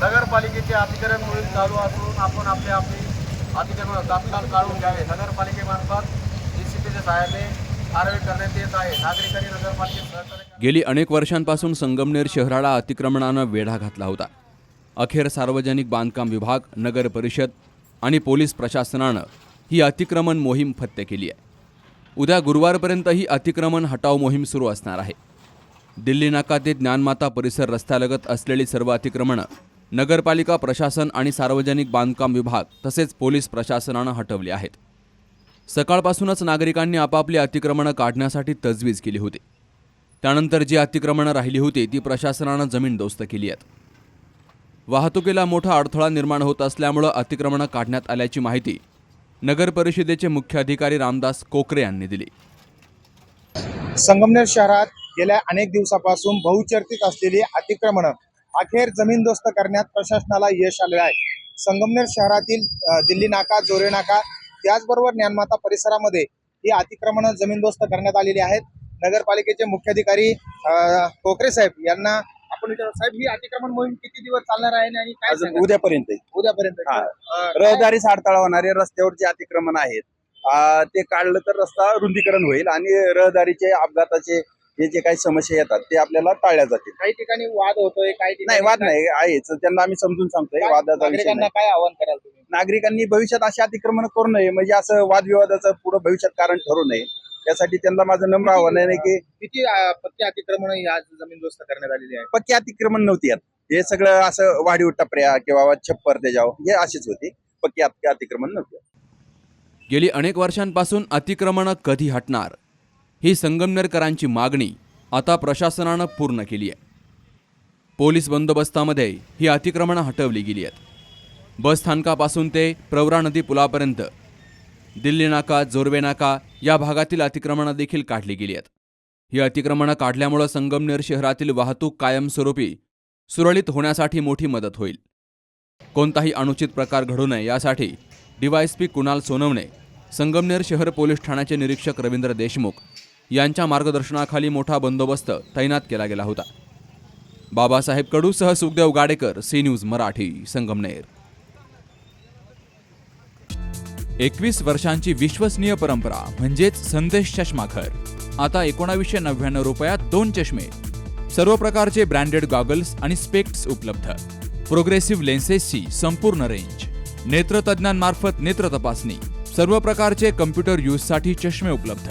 नगरपालिकेचे अधिकरण मोहीम चालू असून आपण आपले आपली अधिकरण तात्काळ काढून घ्यावे. नगरपालिकेमार्फत डीसीपीच्या सहाय्याने गेली अनेक वर्षांपासून संगमनेर शहराला अतिक्रमणानं वेढा घातला होता. अखेर सार्वजनिक बांधकाम विभाग नगर परिषद आणि पोलीस प्रशासनानं ही अतिक्रमण मोहीम फत्ते केली आहे. उद्या गुरुवारपर्यंत ही अतिक्रमण हटाव मोहीम सुरू असणार आहे. दिल्ली नाका ते ज्ञानमाता परिसर रस्त्यालगत असलेली सर्व अतिक्रमणं नगरपालिका प्रशासन आणि सार्वजनिक बांधकाम विभाग तसेच पोलीस प्रशासनानं हटवली आहेत. सकाळपासूनच नागरिकांनी आपापली अतिक्रमणं काढण्यासाठी तजवीज केली होती. त्यानंतर जी अतिक्रमणं राहिली होती ती प्रशासनानं जमीनदोस्त केली आहेत. वाहतुकीला मोठा अडथळा निर्माण होत असल्यामुळं अतिक्रमणं काढण्यात आल्याची माहिती नगर परिषदेचे मुख्य अधिकारी रामदास कोकरे यांनी दिली. संगमनेर शहरात गेल्या अनेक दिवसापासून बहुचर्चित असलेली अतिक्रमणं अखेर जमीनदोस्त करण्यात प्रशासनाला यश आलेलं आहे. संगमनेर शहरातील दिल्ली नाका जोरे नाका त्याचबरोबर ज्ञानमाता परिसरामध्ये ही अतिक्रमणं जमीनदोस्त करण्यात आलेली आहेत. नगरपालिकेचे मुख्याधिकारी कोकरे साहेब यांना आपण विचारू. साहेब ही अतिक्रमण मोहीम किती दिवस चालणार आहे आणि काय? उद्यापर्यंत उद्यापर्यंत. रहदारी अडथळा होणारे रस्त्यावर जे अतिक्रमण आहेत. ते काढलं तर रस्ता रुंदीकरण होईल आणि रहदारीचे अपघाताचे हे जे काही समस्या येतात ते आपल्याला टाळल्या जातील. काही ठिकाणी वाद होतोय काही ठिकाणी नाही वाद नाही आहेच. त्यांना आम्ही समजून सांगतोय वादाचा विषय नागरिकांना नाही. काय आवाहन कराल तुम्ही? नागरिकांनी भविष्यात असे अतिक्रमण करू नये म्हणजे असं वादविवादाचं पुढे भविष्यात कारण ठरू नये. त्यासाठी त्यांना माझं नम्र आव्हान आहे की किती अ, पत्ते अतिक्रमण ही आज जमीनदोस्त करण्यात आलेली आहे? पक्की अतिक्रमण नव्हती यात. हे सगळं असं वाढीव टपऱ्या किंवा छप्पर त्याच्यावर हे अशीच होती. पक्की अति- अतिक्रमण नव्हती गेली अनेक वर्षांपासून अतिक्रमणं कधी हटणार? ही संगमनेरकरांची मागणी आता प्रशासनानं पूर्ण केली आहे. पोलीस बंदोबस्तामध्ये ही अतिक्रमणं हटवली गेली आहेत. बस स्थानकापासून ते प्रवरा नदी पुलापर्यंत दिल्ली नाका जोरवे नाका या भागातील अतिक्रमणं देखील काढली गेली आहेत. ही अतिक्रमणं काढल्यामुळं संगमनेर शहरातील वाहतूक कायमस्वरूपी सुरळीत होण्यासाठी मोठी मदत होईल. कोणताही अनुचित प्रकार घडू नये यासाठी डीवायएसपी कुणाल सोनवणे संगमनेर शहर पोलीस ठाण्याचे निरीक्षक रवींद्र देशमुख यांच्या मार्गदर्शनाखाली मोठा बंदोबस्त तैनात केला गेला होता. बाबासाहेब कडूसह सुखदेव गाडेकर सी न्यूज मराठी संगमनेर. एकवीस वर्षांची विश्वसनीय परंपरा म्हणजेच संदेश चष्माघर. आता एकोणावीसशे नव्याण्णव रुपयात दोन चष्मे. सर्व प्रकारचे ब्रँडेड गॉगल्स आणि स्पेक्ट्स उपलब्ध. प्रोग्रेसिव्ह लेन्सेसची संपूर्ण रेंज. नेत्रतज्ञांमार्फत नेत्र तपासणी. सर्व प्रकारचे कम्प्युटर यूजसाठी चष्मे उपलब्ध.